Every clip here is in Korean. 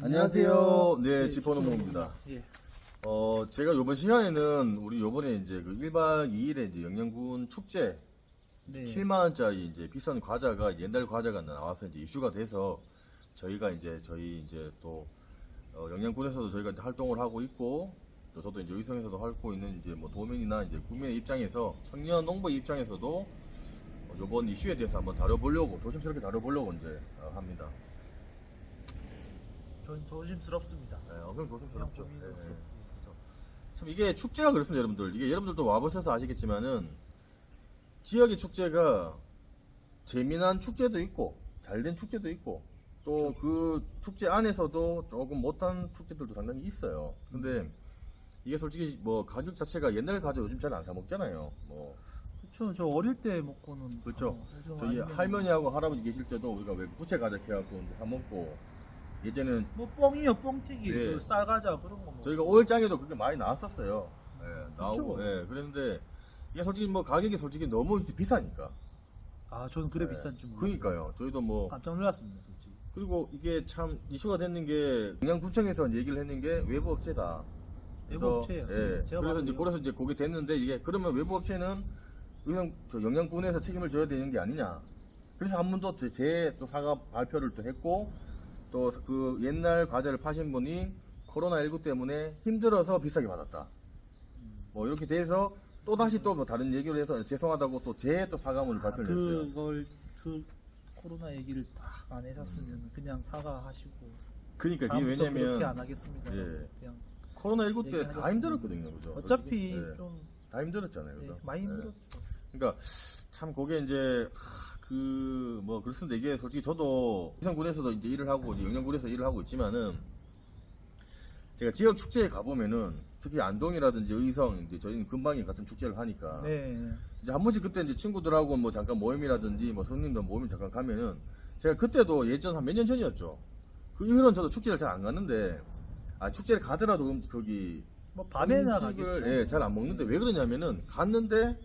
안녕하세요. 네, 지퍼노모입니다. 예. 어, 제가 요번 시간에는 우리 요번에 이제 그 1박 2일에 이제 영양군 축제 네. 7만 원짜리 이제 비싼 과자가 옛날 과자가 나와서 이제 이슈가 돼서 저희가 이제 저희 이제 또 어, 영양군에서도 저희가 이제 활동을 하고 있고 또 저도 이제 의성에서도 하고 있는 이제 뭐 도민이나 이제 국민의 입장에서 청년 농부 입장에서도 어, 요번 이슈에 대해서 한번 다뤄보려고 조심스럽게 다뤄보려고 이제 어, 합니다. 전 조심스럽습니다. 네, 엄청 조심스럽죠. 그냥 고민이 네, 없어. 네. 참 이게 축제가 그렇습니다, 여러분들. 이게 여러분들도 와보셔서 아시겠지만은 지역의 축제가 재미난 축제도 있고 잘된 축제도 있고 또 그 축제 안에서도 조금 못한 축제들도 상당히 있어요. 근데 이게 솔직히 뭐 가격 자체가 옛날 과자 요즘 잘 안 사 먹잖아요. 뭐 그렇죠. 저 어릴 때 먹고는 그렇죠. 어, 저희 아니면 할머니하고 할아버지 계실 때도 우리가 왜 부채 과자 해갖고 이제 사 먹고 예전에는 뭐 뻥이요, 뻥튀기, 예. 그 쌀과자 그런 거 뭐. 저희가 오일장에도 그게 많이 나왔었어요. 예, 나오고. 예, 그랬는데, 이게 솔직히 뭐 가격이 솔직히 너무 비싸니까. 아, 저는 그래 예, 비싼 줄 몰랐어요. 그러니까요. 저희도 뭐, 깜짝 놀랐습니다, 솔직히. 그리고 이게 참 이슈가 됐는 게, 영양구청에서 이제 얘기를 했는 게 외부 업체다. 외부 그래서, 업체예요. 예. 제가 그래서 이제, 그래서 이제 그게 됐는데, 이게, 그러면 외부 업체는 의성, 저 영양군에서 책임을 져야 되는 게 아니냐. 그래서 한 번 더 제 또 사과 발표를 또 했고, 또 그 옛날 과자를 파신 분이 코로나19 때문에 힘들어서 비싸게 받았다. 음. 뭐 이렇게 돼서 또 다시 또 뭐 다른 얘기를 해서 죄송하다고 또 제 또 사과문을 발표를 했어요. 그걸 그 코로나 얘기를 딱안 하셨으면 그냥 사과하시고 그러니까 그게 다음부터 그렇게 왜냐면 안 하겠습니다. 예. 그냥 코로나19 때 다 얘기하셨습니다. 힘들었거든요, 그죠? 어차피. 예, 좀 다 힘들었잖아요, 예, 그죠? 많이 예. 힘들었죠. 그러니까 참 그게 이제 그 뭐 그렇습니다. 이게 솔직히 저도 의성군에서도 이제 일을 하고 이제 영양군에서 일을 하고 있지만은 제가 지역 축제에 가보면은 특히 안동이라든지 의성 이제 저희는 금방이 같은 축제를 하니까 네. 이제 한 번씩 그때 이제 친구들하고 뭐 잠깐 모임이라든지 뭐 손님들 모임 잠깐 가면은 제가 그때도 예전 한 몇 년 전이었죠. 그 이후로는 저도 축제를 잘 안 갔는데 아 축제를 가더라도 음- 거기 뭐 밤에나 가겠죠. 예, 잘 안 먹는데 왜 그러냐면은 갔는데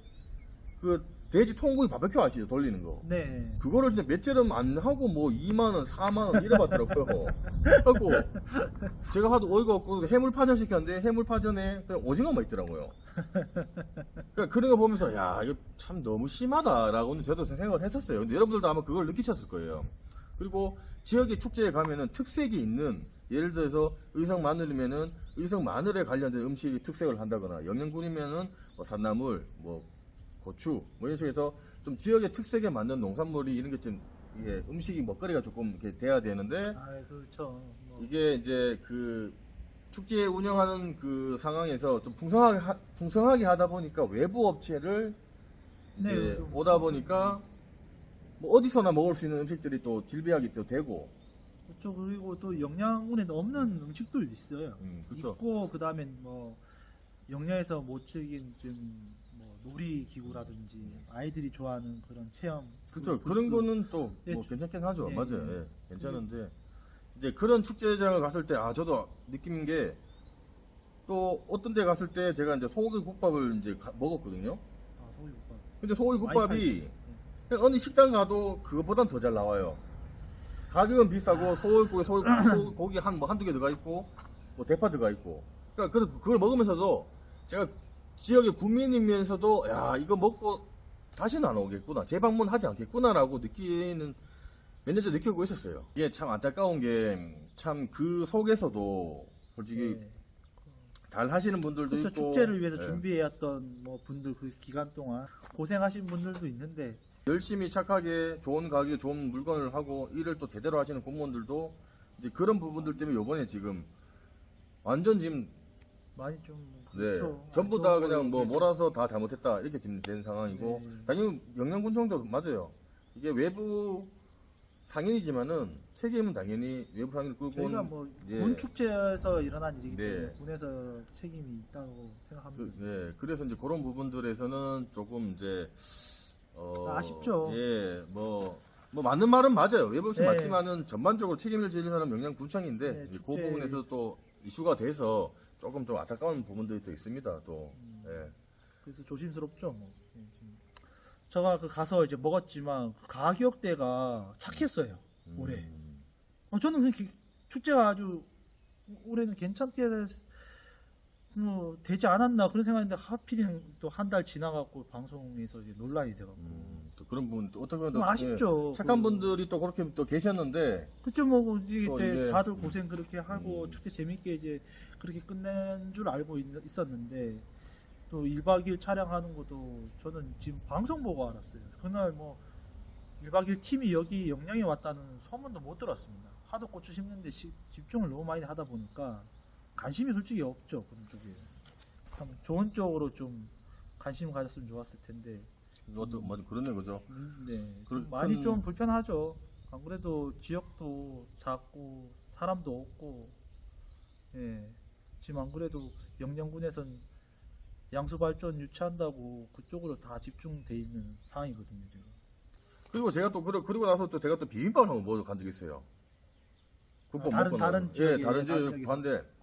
그 돼지 통구이 바베큐 아시죠? 돌리는 거. 네. 그거를 진짜 몇 재름 안 하고 뭐 2만 원, 4만 원 이래 받더라고요. 하고 제가 하도 어이가 없고 해물 파전 시켰는데 해물 파전에 그냥 오징어만 있더라고요. 그러니까 그런 거 보면서 야 이거 참 너무 심하다라고는 저도 생각을 했었어요. 근데 여러분들도 아마 그걸 느끼셨을 거예요. 그리고 지역의 축제에 가면은 특색이 있는 예를 들어서 의성 마늘이면은 의성 마늘에 관련된 음식이 특색을 한다거나 영양군이면은 뭐 산나물, 뭐 고추 뭐 이런 해서 좀 지역의 특색에 맞는 농산물이 이런 게좀 이게 음식이 먹거리가 조금 이렇게 돼야 되는데 아, 그렇죠. 뭐. 이게 이제 그 축제 운영하는 그 상황에서 좀 풍성하게 하, 풍성하게 하다 보니까 외부 업체를 이제 네, 좀 오다 보니까 뭐 어디서나 먹을 수 있는 음식들이 또 질비하게 또 되고 그렇죠. 그리고 또 영양분에 없는 음식들도 있어요. 음, 그쵸. 있고 그다음에 뭐 영양에서 못 즐긴 좀뭐 놀이 기구라든지 아이들이 좋아하는 그런 체험 그렇죠. 그 그런 부스. 거는 또 예, 뭐 주- 괜찮긴 하죠. 예, 맞아요. 예. 예, 괜찮은데 이제 그런 축제장을 갔을 때 아 저도 느낀 게 또 어떤 데 갔을 때 제가 이제 소고기 국밥을 이제 가- 먹었거든요. 아 소고기국밥 근데 소고기 국밥이. 그냥 어느 식당 가도 그것보단 더 잘 나와요. 가격은 비싸고 소고기 소고기 소고기 한뭐 한두 개 들어가 있고 뭐 대파 들어가 있고. 그러니까 그- 그걸 먹으면서도 제가 지역의 국민이면서도 야 이거 먹고 다시는 안 오겠구나 재방문하지 않겠구나라고 느끼는 몇 년째 느끼고 있었어요. 이게 참 안타까운 게 참 그 속에서도 솔직히 네. 잘 하시는 분들도 그렇죠. 있고 축제를 위해서 예. 준비해왔던 뭐 분들 그 기간 동안 고생하신 분들도 있는데 열심히 착하게 좋은 가격에 좋은 물건을 하고 일을 또 제대로 하시는 공무원들도 이제 그런 부분들 때문에 요번에 지금 완전 지금 많이 좀 네 그렇죠. 전부 안다 그냥 뭐 몰아서 다 잘못했다 이렇게 지금 된 상황이고 네. 당연히 영양군청도 맞아요 이게 외부 상인이지만은 책임은 당연히 외부 상인을 끌고 저희가 온뭐 예. 군 축제에서 일어난 일이기 네. 때문에 군에서 책임이 있다고 생각합니다. 그, 예, 그래서 이제 그런 부분들에서는 조금 이제 어, 아쉽죠. 예, 뭐, 뭐 맞는 말은 맞아요. 외부 업체 네. 맞지만은 전반적으로 책임을 지는 사람 영양군청인데 네, 그 부분에서 또 이슈가 돼서 조금 좀 안타까운 부분들이 또 있습니다. 또 음. 예. 그래서 조심스럽죠. 뭐. 예, 지금. 제가 그 가서 이제 먹었지만 그 가격대가 착했어요. 올해. 음, 어, 저는 기- 축제가 아주 올해는 괜찮게 뭐 되지 않았나 그런 생각인데 하필이면 또 한 달 지나갖고 방송에서 이제 논란이 돼갖고 음, 또 그런 부분 또 어떻게 보면 좀또 아쉽죠. 예, 착한 그- 분들이 또 그렇게 또 계셨는데 그쵸 뭐 이게 또때 이게- 다들 고생 그렇게 하고 음. 축제 재밌게 이제 그렇게 끝낸 줄 알고 있, 었는데또 1박 2일 촬영하는 것도 저는 지금 방송 보고 알았어요. 그날 뭐 1박 2일 팀이 여기 영양에 왔다는 소문도 못 들었습니다. 하도 고추 심는데 시- 집중을 너무 많이 하다 보니까 관심이 솔직히 없죠 그런 쪽에. 참 좋은 쪽으로 좀 관심 가졌으면 좋았을 텐데 이것도 뭐 그러네 그죠. 음, 네. 그- 좀 많이 큰- 좀 불편하죠. 안 그래도 지역도 작고 사람도 없고, 예. 지금 안 그래도 영령군에선 양수 발전 유치한다고 그쪽으로 다 집중돼 있는 상황이거든요. 지금. 그리고 제가 또 그러, 그리고 나서 또 제가 또 비빔밥을 한번 먹어 간 적이 있어요. 아, 다른- 먹고 다른 나서. 지역에, 예, 다른 다른 지역 지역에서. 봤는데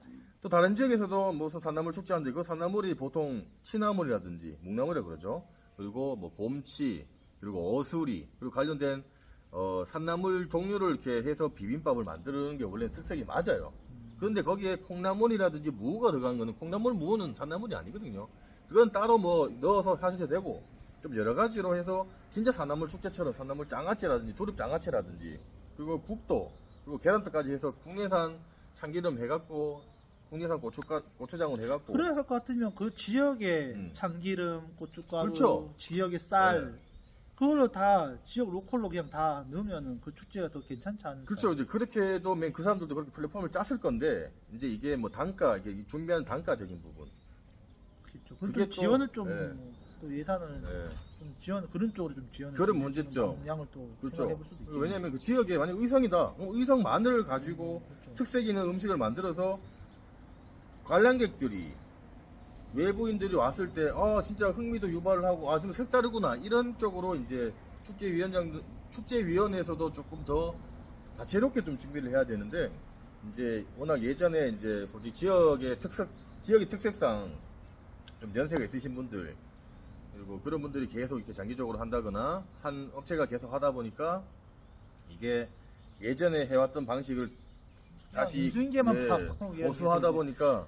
또 다른 지역에서도 무슨 산나물 축제 하는데 그 산나물이 보통 취나물이라든지 묵나물이라 그러죠. 그리고 뭐 곰치 그리고 어수리 그리고 관련된 어, 산나물 종류를 이렇게 해서 비빔밥을 만드는 게 원래 특색이 맞아요. 음, 그런데 거기에 콩나물이라든지 무가 들어간 거는 콩나물 무는 산나물이 아니거든요. 그건 따로 뭐 넣어서 하셔도 되고 좀 여러 가지로 해서 진짜 산나물 축제처럼 산나물 장아찌라든지 두릅 장아찌라든지 그리고 국도 그리고 계란떡까지 해서 국내산 참기름 해갖고 국내산 고추가 고추장을 해갖고 그래야 할것 같으면 그 지역의 음. 참기름, 고춧가루, 그렇죠. 지역의 쌀, 네. 그걸로 다 지역 로컬로 그냥 다 넣으면은 그 축제가 더 괜찮지 않을까? 그렇죠. 이제 그렇게 해도 맨 그 사람들도 그렇게 플랫폼을 짰을 건데 이제 이게 뭐 단가 이게 이 준비하는 단가적인 부분. 그렇죠. 그게 또- 지원을 좀 예. 또 예산을 예. 좀 지원 그런 쪽으로 좀 지원을 그런 좀 문제점. 방향을 또 그렇죠. 생각해볼 수도 있죠. 왜냐면 그 지역에 만약 의성이다. 어, 의성만을 가지고 그렇죠. 특색 있는 음식을 만들어서 관람객들이 외부인들이 왔을 때, 아, 진짜 흥미도 유발을 하고, 아, 좀 색다르구나. 이런 쪽으로 이제 축제위원장, 축제위원회에서도 조금 더 다채롭게 좀 준비를 해야 되는데, 이제 워낙 예전에 이제 솔직히 지역의 특색, 지역의 특색상 좀 연세가 있으신 분들, 그리고 그런 분들이 계속 이렇게 장기적으로 한다거나, 한 업체가 계속 하다 보니까, 이게 예전에 해왔던 방식을 다시 인수인계만 예, 받고 고수하다 이제 보니까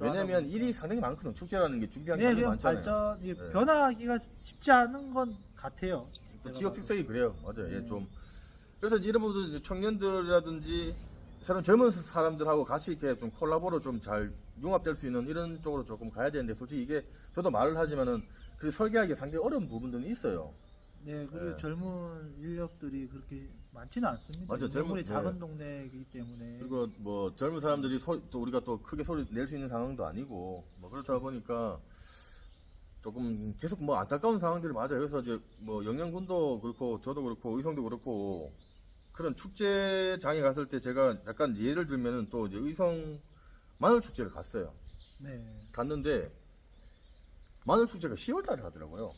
왜냐면. 일이 상당히 많거든 축제라는 게 준비한 게 네, 그냥 많잖아요. 발전 이게 네. 변화하기가 쉽지 않은 건 같아요. 또 지역. 특색이 그래요. 맞아요. 예, 음. 좀 그래서 이런 분들 이제 청년들이라든지 새로운 젊은 사람들하고 같이 이렇게 좀 콜라보로 좀 잘 융합될 수 있는 이런 쪽으로 조금 가야 되는데 솔직히 이게 저도 말을 하지만은 그 설계하기 상당히 어려운 부분들은 있어요. 네, 그리고 네. 젊은 인력들이 그렇게 많지는 않습니다. 맞아요, 젊은- 네. 작은 동네이기 때문에 그리고 뭐 젊은 사람들이 소, 또 우리가 또 크게 소리 낼 수 있는 상황도 아니고 뭐 그렇다 보니까 조금 계속 뭐 안타까운 상황들이 맞아요. 그래서 이제 뭐 영양군도 그렇고 저도 그렇고 의성도 그렇고 그런 축제장에 갔을 때 제가 약간 예를 들면은 또 이제 의성 마늘 축제를 갔어요. 네. 갔는데 마늘 축제가 10월 달에 하더라고요.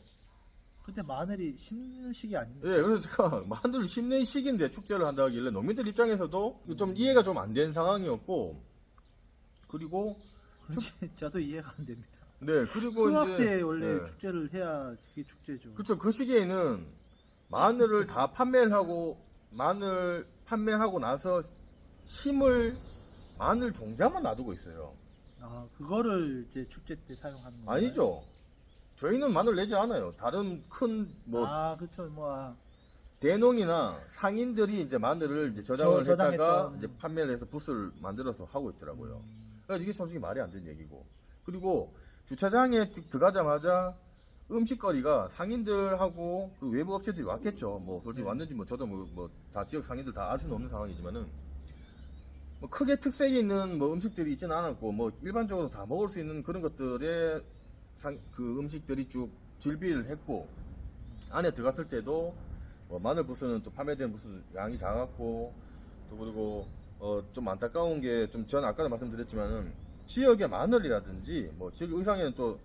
근데 마늘이 심는 시기 아닙니까? 예, 그래서 제가 마늘 심는 시기인데 축제를 한다 하길래 농민들 입장에서도 좀 이해가 좀 안 된 상황이었고 그리고 저도 이해가 안 됩니다. 네 그리고 수학 이제 때 원래 네. 축제를 해야 그게 축제죠. 그쵸 그 시기에는 마늘을 다 판매를 하고 마늘 판매하고 나서 심을 마늘 종자만 놔두고 있어요. 아, 그거를 이제 축제 때 사용하는 건가요? 아니죠. 저희는 마늘 내지 않아요. 다른 큰뭐 아, 그렇죠. 뭐 아, 대농이나 상인들이 이제 마늘을 이제 저장을 저- 했다가 저장했던. 이제 판매를 해서 붓을 만들어서 하고 있더라고요. 음, 그러니까 이게 솔직히 말이 안 되는 얘기고. 그리고 주차장에 들- 들어가자마자 음식거리가 상인들하고 그 외부 업체들이 왔겠죠. 뭐 솔직히 네. 왔는지 뭐 저도 뭐다 지역 상인들 다 알 수는 없는 상황이지만은 뭐 크게 특색이 있는 뭐 음식들이 있지는 않았고 뭐 일반적으로 다 먹을 수 있는 그런 것들의 상, 그 음식들이 쭉 질비를 했고 안에 들어갔을 때도 뭐 마늘 부스는 또 판매되는 부스 양이 작았고 또 그리고 어 좀 안타까운 게 좀 전 아까도 말씀드렸지만은 지역의 마늘이라든지 뭐 지역 의상에는 또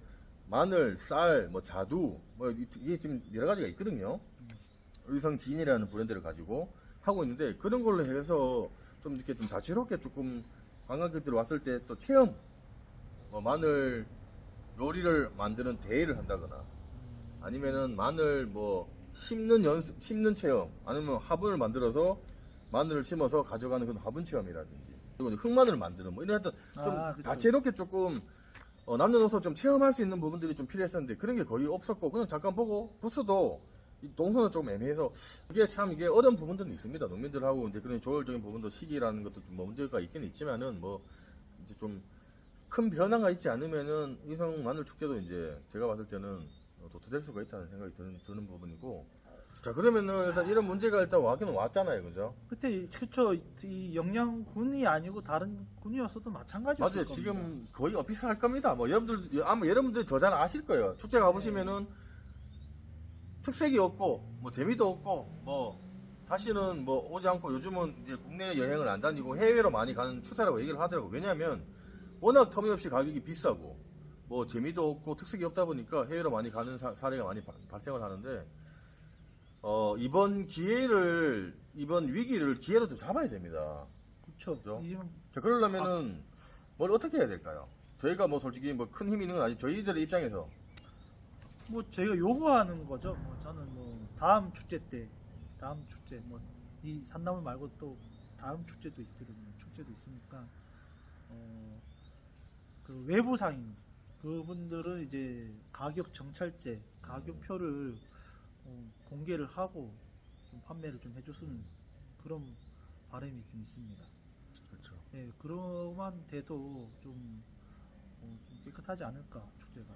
마늘, 쌀, 뭐 자두 뭐 이- 이게 지금 여러 가지가 있거든요. 의성 진이라는 브랜드를 가지고 하고 있는데 그런 걸로 해서 좀 이렇게 좀 다채롭게 조금 관광객들이 왔을 때 또 체험 뭐 마늘 요리를 만드는 대회를 한다거나 음, 아니면은 마늘 뭐 심는 연습 심는 체험 아니면 화분을 만들어서 마늘을 심어서 가져가는 그런 화분 체험이라든지 그리고 흑마늘을 만드는 뭐 이런 하여튼 좀 아, 그쵸. 다채롭게 조금 어, 남녀노소 좀 체험할 수 있는 부분들이 좀 필요했었는데 그런 게 거의 없었고 그냥 잠깐 보고 부스도 이 동선은 좀 애매해서 이게 참 이게 어려운 부분들은 있습니다. 농민들하고 이제 그런 조율적인 부분도 시기라는 것도 좀 문제가 있긴 있지만은 뭐 이제 좀 큰 변화가 있지 않으면은 의성 마늘 축제도 이제 제가 봤을 때는 어, 도태될 수가 있다는 생각이 드는, 드는 부분이고 자 그러면은 일단 이런 문제가 일단 왔긴 왔잖아요, 그죠? 그때 그쵸 이 영양군이 아니고 다른 군이었어도 마찬가지였을 맞아요. 겁니다. 지금 거의 어피스 할 겁니다. 뭐 여러분들 아마 여러분들이 더 잘 아실 거예요. 축제 가보시면은 특색이 없고 뭐 재미도 없고 뭐 다시는 뭐 오지 않고 요즘은 이제 국내 여행을 안 다니고 해외로 많이 가는 추세라고 얘기를 하더라고. 왜냐하면 워낙 터무니없이 가격이 비싸고 뭐 재미도 없고 특색이 없다 보니까 해외로 많이 가는 사, 사례가 많이 바- 발생을 하는데 어 이번 기회를 이번 위기를 기회로 좀 잡아야 됩니다. 지금 자, 그러려면은 뭘 어떻게 해야 될까요? 저희가 뭐 솔직히 뭐 큰 힘이 있는 건 아니고 저희들의 입장에서 뭐 저희가 요구하는 거죠. 뭐 저는 뭐 다음 축제 때 다음 축제 뭐 이 산나물 말고 또 다음 축제도 있거든요. 축제도 있으니까 어, 그 외부 상인 그분들은 이제 가격 정찰제 가격표를 어, 공개를 하고 좀 판매를 좀 해줬으면 그런 바람이 좀 있습니다. 그렇죠. 예, 그러만 돼도 좀, 어, 좀 깨끗하지 않을까 축제가.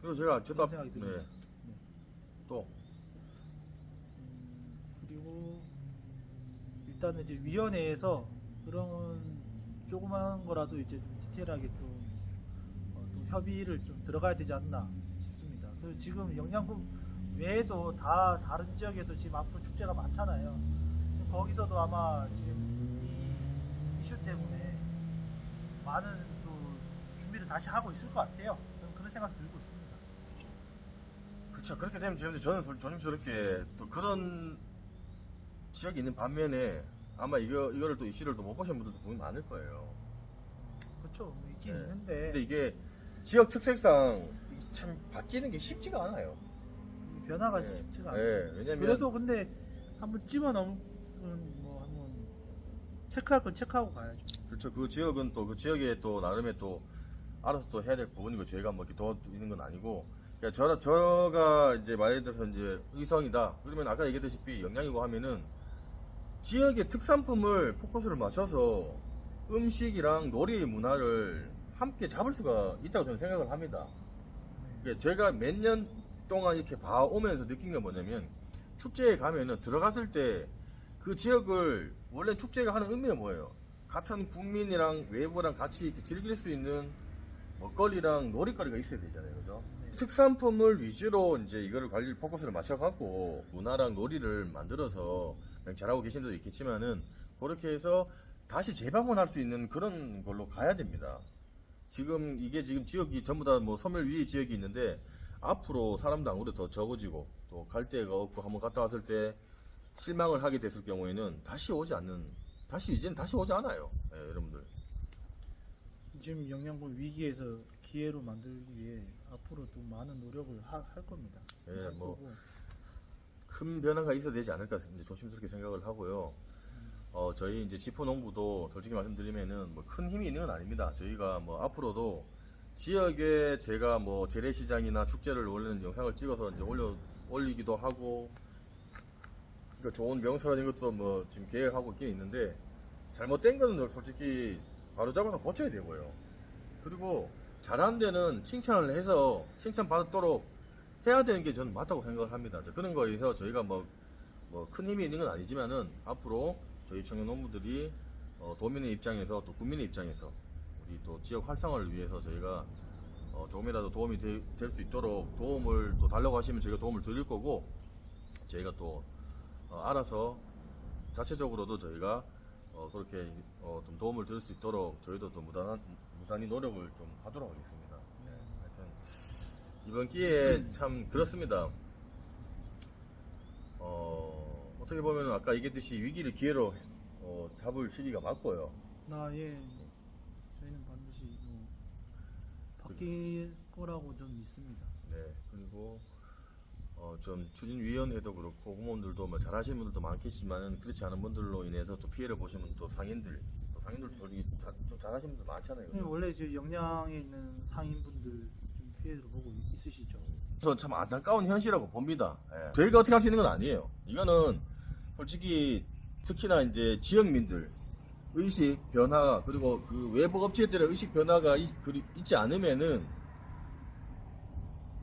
그리고 제가 그런 생각이 네. 듭니다. 네. 또 음, 그리고 일단은 이제 위원회에서 그런 조그마한 거라도 이제 디테일하게 좀, 어, 또 협의를 좀 들어가야 되지 않나 싶습니다. 그리고 지금 영양분 외에도 다 다른 지역에서 지금 앞으로 축제가 많잖아요. 거기서도 아마 지금 이 이슈 때문에 많은 또 준비를 다시 하고 있을 것 같아요. 그런 생각 들고 있습니다. 그렇죠. 그렇게 되면 되는데 저는 솔- 조심스럽게 또 그런 지역이 있는 반면에 아마 이거 이거를 또 이슈를 또 못 보신 분들도 분명 많을 거예요. 그렇죠. 있긴 네. 있는데 근데 이게 지역 특색상 참 바뀌는 게 쉽지가 않아요. 변화가 네. 쉽지가 네, 않죠. 왜냐면 그래도 근데 한번 집어 넣으면 뭐 한번 체크할 건 체크하고 가야죠. 그렇죠. 그 지역은 또 그 지역에 또 나름의 또 알아서 또 해야 될 부분이고 저희가 뭐 이렇게 도와드리는 건 아니고 그러니까 저, 저가 이제 말에 들어서 이제 의성이다 그러면 아까 얘기했다시피 영양이고 하면은 지역의 특산품을 포커스를 맞춰서 음식이랑 놀이 문화를 함께 잡을 수가 있다고 저는 생각을 합니다. 네. 그러니까 제가 몇 년 동안 이렇게 봐오면서 느낀 게 뭐냐면 축제에 가면은 들어갔을 때 그 지역을 원래 축제가 하는 의미가 뭐예요? 같은 국민이랑 외부랑 같이 이렇게 즐길 수 있는 먹거리랑 놀이거리가 있어야 되잖아요, 그죠? 네. 특산품을 위주로 이제 이거를 관리 포커스를 맞춰갖고 문화랑 놀이를 만들어서 잘하고 계신 데도 있겠지만은 그렇게 해서 다시 재방문할 수 있는 그런 걸로 가야 됩니다. 지금 이게 지금 지역이 전부 다뭐 소멸 위의 지역이 있는데 앞으로 사람도 아무래도 더 적어지고 또 갈 데가 없고 한번 갔다 왔을 때 실망을 하게 됐을 경우에는 다시 오지 않는 다시 이제는 다시 오지 않아요. 예, 여러분들. 지금 영양분 위기에서 기회로 만들기 위해 앞으로 또 많은 노력을 하- 할 겁니다. 예, 할 뭐 거고. 큰 변화가 있어야 되지 않을까 조심스럽게 생각을 하고요. 어, 저희 이제 지포 농부도 솔직히 말씀드리면은 뭐 큰 힘이 있는 건 아닙니다. 저희가 뭐 앞으로도 지역에 제가 뭐 재래시장이나 축제를 원래는 영상을 찍어서 이제 올려 올리기도 하고 그러니까 좋은 명소라는 것도 뭐 지금 계획하고 있긴 있는데 잘못된 거는 솔직히 바로 잡아서 고쳐야 되고요. 그리고 잘한 데는 칭찬을 해서 칭찬 받도록 해야 되는 게 저는 맞다고 생각을 합니다. 저 그런 거에서 저희가 뭐, 뭐 큰 힘이 있는 건 아니지만은 앞으로 저희 청년 농부들이 어, 도민의 입장에서 또 국민의 입장에서 우리 또 지역 활성화를 위해서 저희가 어, 조금이라도 도움이 될 수 있도록 도움을 또 달라고 하시면 저희가 도움을 드릴 거고 저희가 또 어, 알아서 자체적으로도 저희가 어, 그렇게 어, 좀 도움을 드릴 수 있도록 저희도 또 무단한, 무단히 노력을 좀 하도록 하겠습니다. 네, 하여튼 이번 기회에 참 그렇습니다. 어, 어떻게 보면 아까 얘기했듯이 위기를 기회로 어, 잡을 시기가 맞고요. 나 예. 저희는 반드시 뭐 바뀔 거라고 좀 믿습니다. 네, 그리고 어, 좀 추진위원회도 그렇고 공무원들도 뭐 잘하시는 분들도 많겠지만 그렇지 않은 분들로 인해서 또 피해를 보시는 또 상인들, 또뭐 상인들도 솔직히 자- 좀 잘하시는 분들 많잖아요. 근데 원래 이제 영양에 있는 상인분들 좀 피해를 보고 있으시죠. 그래서 참 안타까운 현실이라고 봅니다. 예. 저희가 어떻게 할 수 있는 건 아니에요. 이거는 솔직히 특히나 이제 지역민들 의식 변화 그리고 그 외부 업체들의 의식 변화가 있, 지 않으면은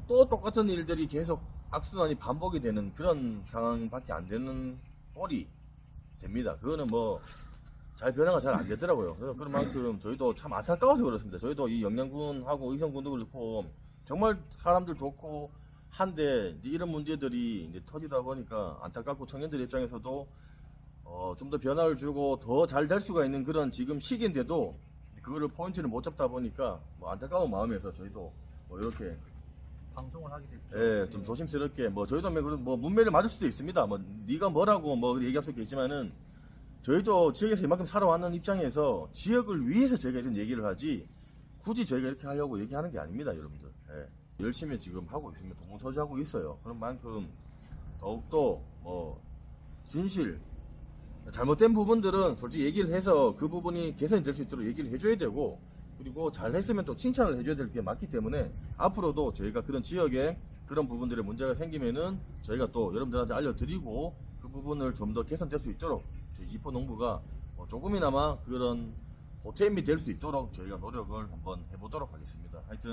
또 똑같은 일들이 계속 악순환이 반복이 되는 그런 상황밖에 안 되는 꼴이 됩니다. 그거는 뭐 잘 변화가 잘 안 되더라고요. 그래서 그런 만큼 저희도 참 안타까워서 그렇습니다. 저희도 이 영양군하고 의성군도 그렇고 정말 사람들 좋고 한데 이런 문제들이 이제 터지다 보니까 안타깝고 청년들 입장에서도 어, 좀 더 변화를 주고 더 잘 될 수가 있는 그런 지금 시기인데도 그거를 포인트를 못 잡다 보니까 뭐 안타까운 마음에서 저희도 뭐 이렇게 방송을 하게 됐죠. 예, 좀 조심스럽게 뭐 저희도 뭐뭐 문매를 맞을 수도 있습니다. 뭐 네가 뭐라고 뭐 얘기할 수도 있지만은 저희도 지역에서 이만큼 살아왔는 입장에서 지역을 위해서 저희가 이런 얘기를 하지 굳이 저희가 이렇게 하려고 얘기하는 게 아닙니다, 여러분들. 예. 열심히 지금 하고 있습니다. 동봉서주하고 있어요. 그런 만큼 더욱더 뭐 진실 잘못된 부분들은 솔직히 얘기를 해서 그 부분이 개선이 될 수 있도록 얘기를 해줘야 되고 그리고 잘 했으면 또 칭찬을 해줘야 될게 맞기 때문에 앞으로도 저희가 그런 지역에 그런 부분들에 문제가 생기면은 저희가 또 여러분들한테 알려드리고 그 부분을 좀 더 개선될 수 있도록 저희 지포 농부가 뭐 조금이나마 그런 보탬이 될 수 있도록 저희가 노력을 한번 해보도록 하겠습니다. 하여튼